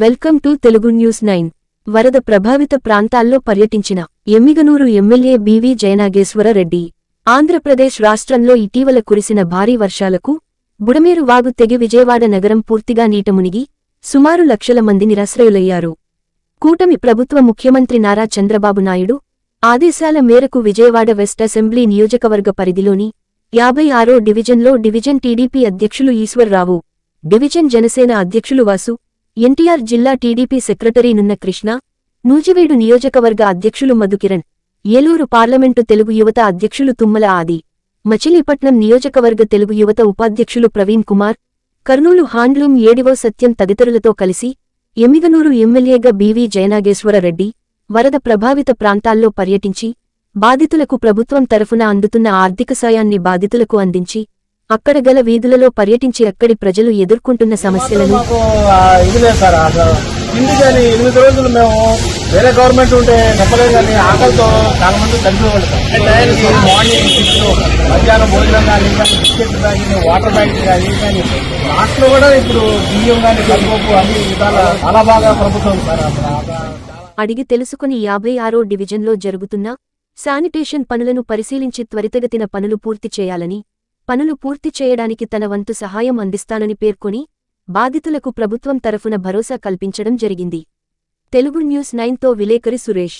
Welcome to Telugu news nine. వరద ప్రభావిత ప్రాంతాల్లో పర్యటించిన ఎమ్మిగనూరు ఎమ్మెల్యే బివి జయనాగేశ్వరరెడ్డి ఆంధ్రప్రదేశ్ రాష్ట్రంలో ఇటీవల కురిసిన భారీ వర్షాలకు బుడమేరు వాగు తెగి విజయవాడ నగరం పూర్తిగా నీట మునిగి సుమారు లక్షల మంది నిరాశ్రయులయ్యారు. కూటమి ప్రభుత్వ ముఖ్యమంత్రి నారా చంద్రబాబు నాయుడు ఆదేశాల మేరకు విజయవాడ వెస్ట్ అసెంబ్లీ నియోజకవర్గ పరిధిలోని యాభై ఆరో డివిజన్లో డివిజన్ టీడీపీ అధ్యక్షులు ఈశ్వర్రావు డివిజన్ జనసేన అధ్యక్షులు వాసు ఎన్టీఆర్ జిల్లా టీడీపీ సెక్రటరీ నున్న కృష్ణ నూజివీడు నియోజకవర్గ అధ్యక్షులు మధుకిరణ్ ఏలూరు పార్లమెంటు తెలుగు యువత అధ్యక్షులు తుమ్మల ఆది మచిలీపట్నం నియోజకవర్గ తెలుగు యువత ఉపాధ్యక్షులు Praveen Kumar Kurnool handloom A D O Satyam తదితరులతో కలిసి ఎమ్మిగనూరు ఎమ్మెల్యేగా బీవీ జయనాగేశ్వరరెడ్డి వరద ప్రభావిత ప్రాంతాల్లో పర్యటించి బాధితులకు ప్రభుత్వం తరఫున అందుతున్న ఆర్థిక సాయాన్ని బాధితులకు అందించి అక్కడ గల వీధులలో పర్యటించి అక్కడి ప్రజలు ఎదుర్కొంటున్న సమస్యలను మాకు ఆ, ఇది లేదు సార్ అసలు. తిండి కానీ ఎనిమిది రోజులు మేము వేరే గవర్నమెంట్ ఉంటే చెప్పలేదు కానీ ఆకలితో చాలా మంది మార్నింగ్ సిక్స్ మధ్యాహ్నం భోజనం కానీ కానీ బిస్కెట్ కానీ వాటర్ బ్యాగ్ కానీ కానీ లాస్ట్లో కూడా ఇప్పుడు బియ్యం కానీ అన్ని విధాల చాలా బాగా ప్రభుత్వం అడిగి తెలుసుకుని యాభై ఆరో డివిజన్లో జరుగుతున్న శానిటేషన్ పనులను పరిశీలించి త్వరితగతిన పనులు పూర్తి చేయాలని పనులు పూర్తి చేయడానికి తన వంతు సహాయం అందిస్తానని పేర్కొని బాధితులకు ప్రభుత్వం తరఫున భరోసా కల్పించడం జరిగింది. తెలుగు న్యూస్ నైన్తో విలేకరి సురేష్.